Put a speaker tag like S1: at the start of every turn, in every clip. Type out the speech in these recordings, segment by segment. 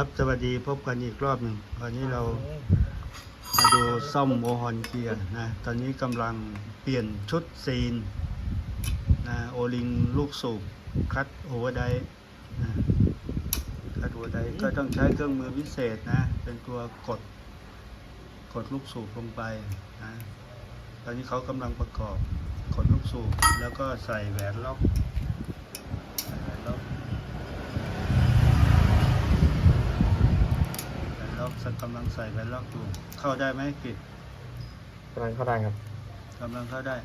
S1: ครับสวัสดีพบกันอีกรอบหนึ่งวันนี้เรามาดูซ่อมโมฮอนเกียร์นะ ตอนนี้กำลังเปลี่ยนชุดซีนนะโอลิงลูกสูบคัดโอเวอร์ไดนะคัดโอเวอร์ไดก็ต้องใช้เครื่องมือพิเศษนะ เป็นตัวกด กดลูกสูบลงไปนะตอนนี้เขากำลังประกอบกดลูกสูบแล้วก็ใส่แหวนล็อกใส่แหวนล็อก แวนล็อกกำลัง ใส่แวนล็อกอยู่เข้าได้ไหมกิจ
S2: กำลังเข้าได้ครับ
S1: กำลังเข้าได้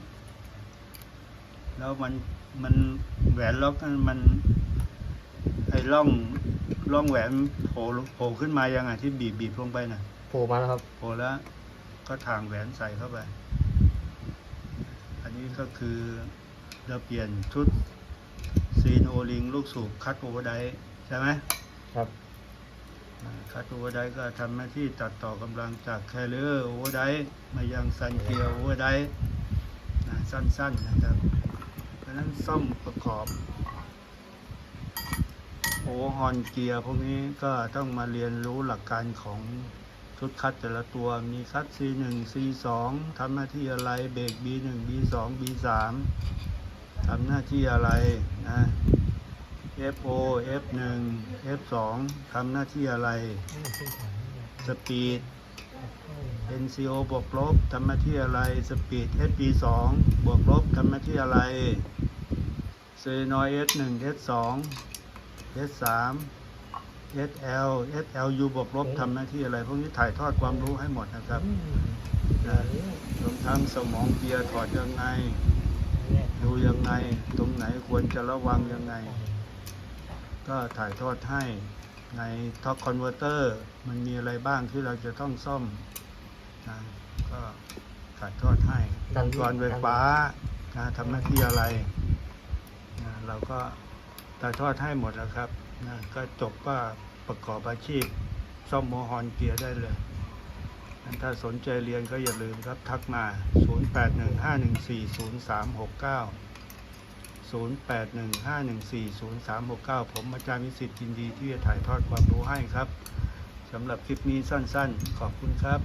S1: แล้วมันมันแหวนล็อกนั้นมันไอ้ร่องร่องแหวนโผล่โผล่ขึ้นมายังไงที่บีบบีบลงไปน่ะ
S2: โผล่มาแล้วครับ
S1: โผล่แล้วก็ถางแหวนใส่เข้าไป อันนี้ก็คือเราเปลี่ยนชุดซีนโอลิง ลูกสูบคัตโอเวอร์ไดใช่ไหม
S2: ครับ
S1: คัตโอเวอร์ไดก็ทำหน้าที่ตัดต่อกำลังจากแคลเลอร์โอเวอร์ไดมายังซันเกียร์โอเวอร์ไดนะสั้นๆนะครับเพราะนั้นซ่อมประกอบโอเวอร์ฮอนเกียร์พวกนี้ก็ต้องมาเรียนรู้หลักการของชุดคัดแต่ละตัวมีคัด C1 C2 ทำหน้าที่อะไรเบรก B1 B2 B3 ทำหน้าที่อะไรนะ FO F1 F2 ทำหน้าที่อะไร สปีด NCO บวกลบทำหน้าที่อะไร สปีด SP2 บวกลบทำหน้าที่อะไรเซนอย S1 S2 S3 SL SLU บวกลบทำหน้าที่อะไร พวกนี้ถ่ายทอดความรู้ให้หมดนะครับนะรวมทั้งสมองเกียร์ถอดยังไง ดูยังไง ตรงไหนควรจะระวังยังไง ก็ถ่ายทอดให้ในท็อกคอนเวอร์เตอร์มันมีอะไรบ้างที่เราจะต้องซ่อมนะก็ถ่ายทอดให้
S2: ดั
S1: องงค์กรไฟฟ้านะทำหน้าที่อะไรนะเราก็ถ่ายทอดให้หมดแล้วครับนะก็จบก็ประกอบอาชีพ ซ่อมโมฮอนเกียร์ได้เลยงั้นถ้าสนใจเรียนก็อย่าลืมครับทักมา 0815140369 0815140369 ผมอาจารย์วิสิตยินดีที่จะถ่ายทอดความรู้ให้ครับสำหรับคลิปนี้สั้นๆ ขอบคุณครับ